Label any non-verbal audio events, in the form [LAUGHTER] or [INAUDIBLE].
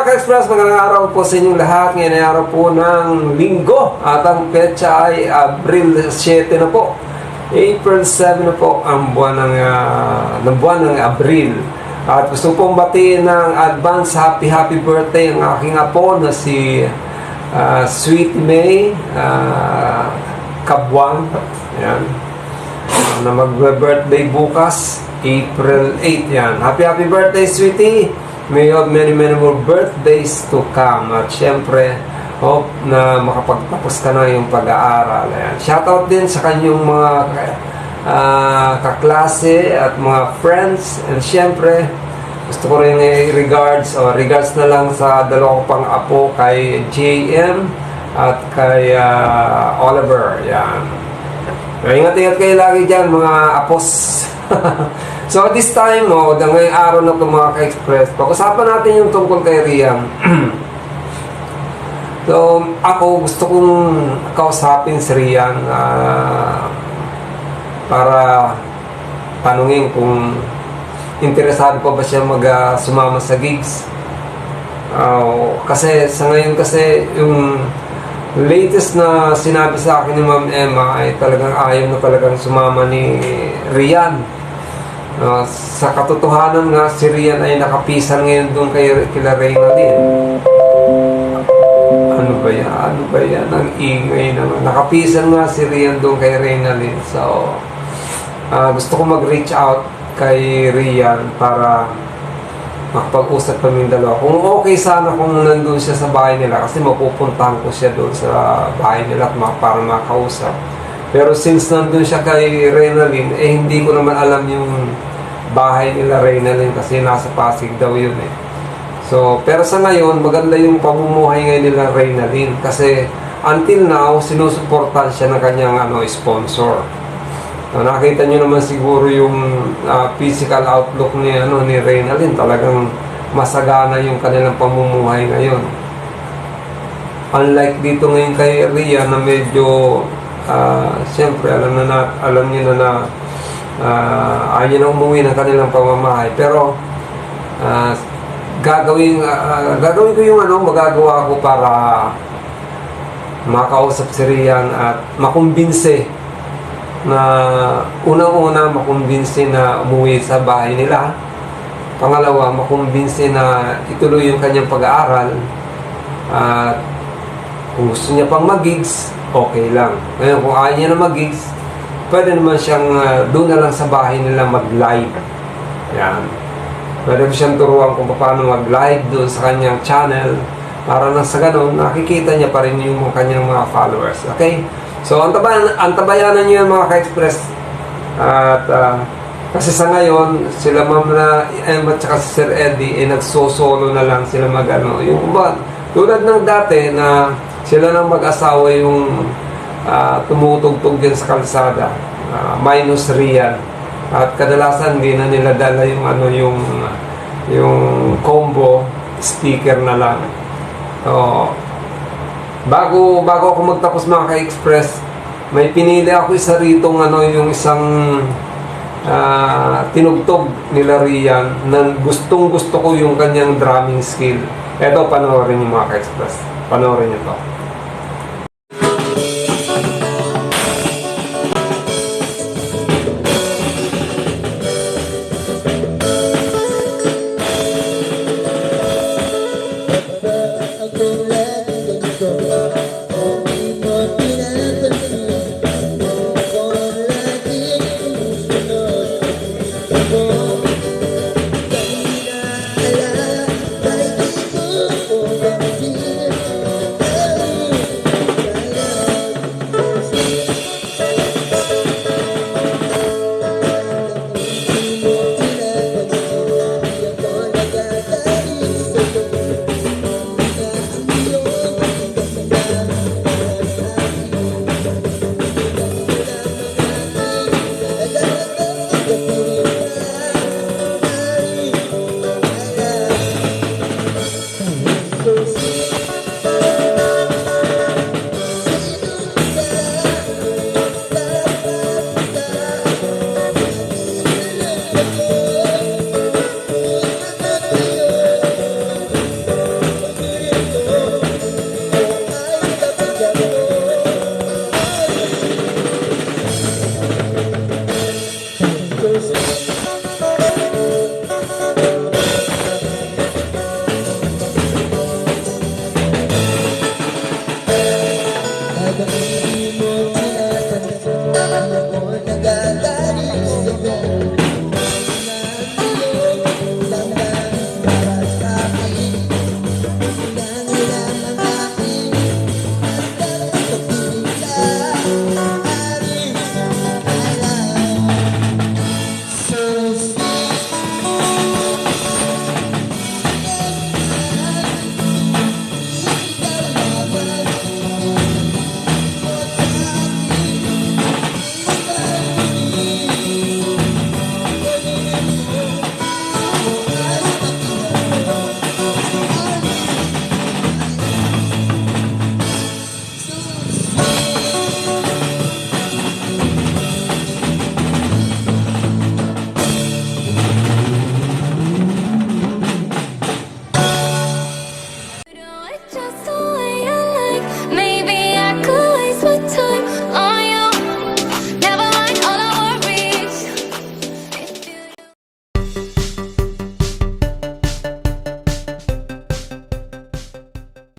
Mga ka-express, magandang araw po sa inyong lahat. Ngayon ay araw po ng linggo at ang petsa ay Abril 7 na po. April 7 na po ang buwan ng, ah, ng buwan ng Abril. At gusto pong batiin ng advance happy happy birthday ang aking apo na si ah, Sweet May uh, Kabwang. Ayan. Na mag-birthday bukas, April 8 yan. Happy happy birthday, sweetie! May you have many, many more birthdays to come. At syempre, hope na makapagtapos ka na yung pag-aaral. Ayan. Shoutout din sa kanyang mga ah, kaklase at mga friends. And syempre, gusto ko rin i-regards o regards na lang sa dalawa pang apo kay JM at kay ah, Oliver. Yan. Ingat-ingat kayo lagi dyan, mga apos. [LAUGHS] so, at this time, oh, oh, ngayong araw na ito mga ka-express, pag-usapan natin yung tungkol kay Riam. [CLEARS THROAT] so, ako gusto kong kausapin si Rian ah, para tanungin kung interesado pa ba siya mag ah, sumama sa gigs. Ah, kasi sa ngayon kasi yung latest na sinabi sa akin ni Ma'am Emma ay talagang ayaw na talagang sumama ni Rian. Ah, sa katotohanan nga, si Rian ay nakapisan ngayon doon kay kila Reyna din. Ano ba yan? Ano ba yan? Ang ingay naman. Nakapisan nga si Rian doon kay Reyna Lynn. So, ah, gusto ko mag-reach out kay Rian para makapag-usap kami dalawa. Kung okay sana kung nandun siya sa bahay nila kasi mapupuntahan ko siya doon sa bahay nila para makausap. Pero since nandun siya kay Reynalyn, eh hindi ko naman alam yung bahay nila Reynalyn kasi nasa Pasig daw yun eh. So, pero sa ngayon, maganda yung pamumuhay ngayon nila Reynalyn kasi until now, sinusuportahan siya ng kanyang ano, sponsor. So, nakita nyo naman siguro yung ah, physical outlook ni ano ni Reynalyn talagang masagana yung kanilang pamumuhay ngayon. Unlike dito ngayon kay Ria na medyo ah, siyempre alam na, na alam niyo na na ah, ayaw na umuwi ng kanilang pamamahay pero ah, gagawin ah, gagawin ko yung ano magagawa ko para makausap si Rian at makumbinse na unang-una makumbinsi na umuwi sa bahay nila. Pangalawa, makumbinsi na ituloy yung kanyang pag-aaral. At kung gusto niya pang mag-gigs, okay lang. Ngayon, kung ayaw niya na mag-gigs, pwede naman siyang ah, doon na lang sa bahay nila mag-live. Yan. Pwede ko siyang turuan kung paano mag-live doon sa kanyang channel para na sa ganun, nakikita niya pa rin yung mga kanyang mga followers. Okay? So, antabayan, antabayanan niyo yung mga ka-express. At, ah, kasi sa ngayon, sila ma'am na Emma at saka si Sir Eddie, eh, nagsosolo na lang sila mag-ano. Yung tulad ng dati na sila nang mag-asawa yung ah, tumutugtog din sa kalsada. ah, minus Rian. At kadalasan hindi na nila dala yung ano yung yung combo speaker na lang. So, bago bago ako magtapos mga ka-express, may pinili ako isa rito ano yung isang ah, tinugtog nila Rian na gustong gusto ko yung kanyang drumming skill. Eto, panoorin niyo mga ka-express. Panoorin niyo to.